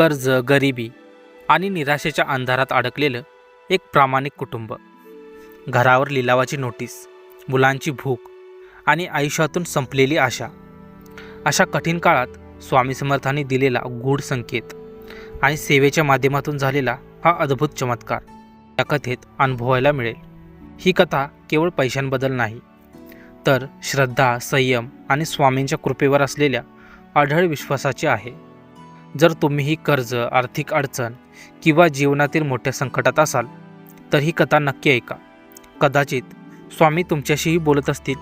कर्ज गरिबी आणि निराशेच्या अंधारात अडकलेलं एक प्रामाणिक कुटुंब. घरावर लिलावाची नोटीस मुलांची भूक आणि आयुष्यातून संपलेली आशा. अशा कठीण काळात स्वामी समर्थांनी दिलेला गूढ संकेत आणि सेवेच्या माध्यमातून झालेला हा अद्भुत चमत्कार या कथेत अनुभवायला मिळेल. ही कथा केवळ पैशांबद्दल नाही तर श्रद्धा संयम आणि स्वामींच्या कृपेवर असलेल्या अढळ विश्वासाची आहे. जर तुम्हीही कर्ज आर्थिक अडचण किंवा जीवनातील मोठ्या संकटात असाल तर ही कथा नक्की ऐका. कदाचित स्वामी तुमच्याशीही बोलत असतील.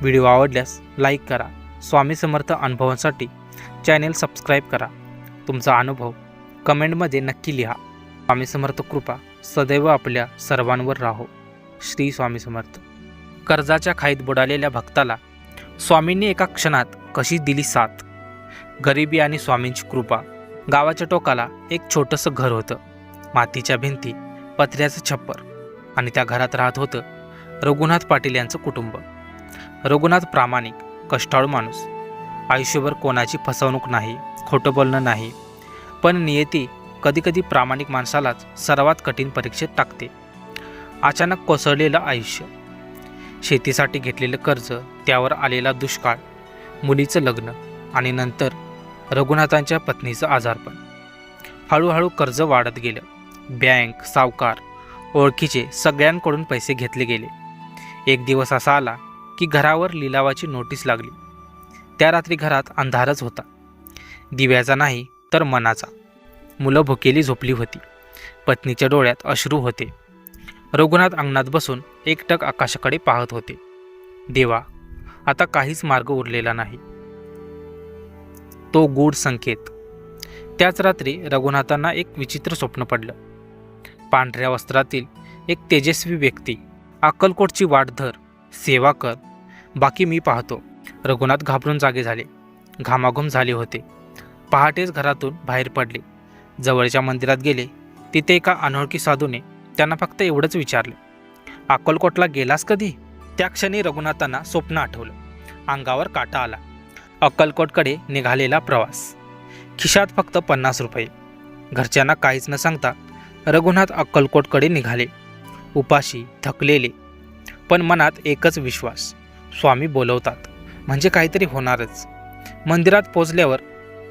व्हिडिओ आवडल्यास लाईक करा. स्वामी समर्थ अनुभवांसाठी चॅनेल सबस्क्राईब करा. तुमचा अनुभव कमेंटमध्ये नक्की लिहा. स्वामी समर्थ कृपा सदैव आपल्या सर्वांवर राहो. श्री स्वामी समर्थ. कर्जाच्या खाईत बुडालेल्या भक्ताला स्वामींनी एका क्षणात कशी दिली साथ? गरिबी आणि स्वामींची कृपा. गावाच्या टोकाला एक छोटंसं घर होतं. मातीच्या भिंती पत्र्याचं छप्पर आणि त्या घरात राहत होतं रघुनाथ पाटील यांचं कुटुंब. रघुनाथ प्रामाणिक कष्टाळू माणूस. आयुष्यभर कोणाची फसवणूक नाही खोटं बोलणं नाही. पण नियती कधीकधी प्रामाणिक माणसालाच सर्वात कठीण परीक्षेत टाकते. अचानक कोसळलेलं आयुष्य. शेतीसाठी घेतलेलं कर्ज त्यावर आलेला दुष्काळ मुलीचं लग्न आणि नंतर रघुनाथांच्या पत्नीचं आजारपण. हळूहळू कर्ज वाढत गेलं. बँक सावकार ओळखीचे सगळ्यांकडून पैसे घेतले गेले. एक दिवस असा आला की घरावर लिलावाची नोटीस लागली. त्या रात्री घरात अंधारच होता. दिव्याचा नाही तर मनाचा. मुलं भुकेली झोपली होती. पत्नीच्या डोळ्यात अश्रू होते. रघुनाथ अंगणात बसून एकटक आकाशाकडे पाहत होते. देवा आता काहीच मार्ग उरलेला नाही. तो गूढ संकेत. त्याच रात्री रघुनाथांना एक विचित्र स्वप्न पडलं. पांढऱ्या वस्त्रातील एक तेजस्वी व्यक्ती अक्कलकोटची वाट धर सेवा कर बाकी मी पाहतो. रघुनाथ घाबरून जागे झाले. घामाघूम झाले होते. पहाटेच घरातून बाहेर पडले. जवळच्या मंदिरात गेले. तिथे एका अनोळखी साधूने त्यांना फक्त एवढंच विचारले. अक्कलकोटला गेलास कधी? त्या क्षणी रघुनाथांना स्वप्न आठवलं. अंगावर काटा आला. अक्कलकोटकडे निघालेला प्रवास. खिशात फक्त पन्नास रुपये. घरच्यांना काहीच न सांगता रघुनाथ अक्कलकोटकडे निघाले. उपाशी थकलेले पण मनात एकच विश्वास स्वामी बोलवतात म्हणजे काहीतरी होणारच. मंदिरात पोचल्यावर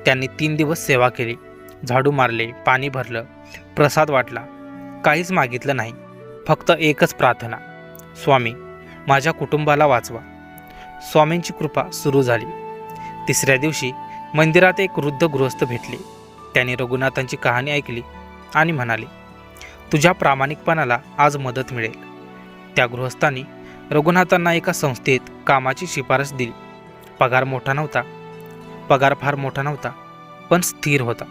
त्यांनी तीन दिवस सेवा केली. झाडू मारले पाणी भरलं प्रसाद वाटला. काहीच मागितलं नाही फक्त एकच प्रार्थना. स्वामी माझ्या कुटुंबाला वाचवा. स्वामींची कृपा सुरू झाली. तिसऱ्या दिवशी मंदिरात एक वृद्ध गृहस्थ भेटले. त्याने रघुनाथांची कहाणी ऐकली आणि म्हणाले तुझ्या प्रामाणिकपणाला आज मदत मिळेल. त्या गृहस्थांनी रघुनाथांना एका संस्थेत कामाची शिफारस दिली. पगार मोठा नव्हता. पगार फार मोठा नव्हता पण स्थिर होता.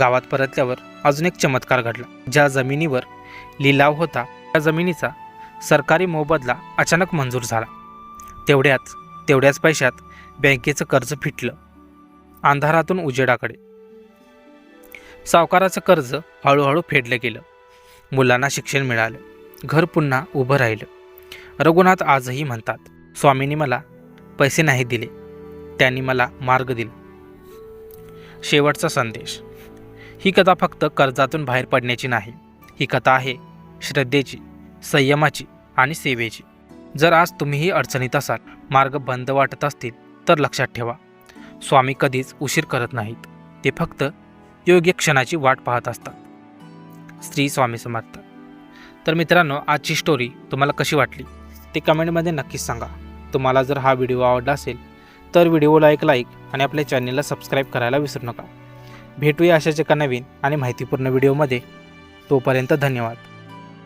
गावात परतल्यावर अजून एक चमत्कार घडला. ज्या जमिनीवर लिलाव होता त्या जमिनीचा सरकारी मोबदला अचानक मंजूर झाला. तेवढ्याच तेवढ्याच पैशात बँकेचं कर्ज फिटलं. अंधारातून उजेडाकडे. सावकाराचं कर्ज हळूहळू फेडलं गेलं. मुलांना शिक्षण मिळालं. घर पुन्हा उभं राहिलं. रघुनाथ आजही म्हणतात स्वामींनी मला पैसे नाही दिले. त्यांनी मला मार्ग दिला. शेवटचा संदेश. ही कथा फक्त कर्जातून बाहेर पडण्याची नाही. ही कथा आहे श्रद्धेची संयमाची आणि सेवेची. जर आज तुम्हीही अडचणीत असाल मार्ग बंद वाटत असतील तर लक्षात ठेवा. स्वामी कधीच उशीर करत नाहीत. ते फक्त योग्य क्षणाची वाट पाहत असतात. स्त्री स्वामी समर्थ. तर मित्रांनो आजची स्टोरी तुम्हाला कशी वाटली? ते कमेंटमध्ये नक्कीच सांगा. तुम्हाला जर हा व्हिडिओ आवडला असेल तर व्हिडिओला एक लाईक आणि आपल्या चॅनलला सबस्क्राईब करायला विसरू नका. भेटूया अशाच एका नवीन आणि माहितीपूर्ण व्हिडिओमध्ये तोपर्यंत धन्यवाद.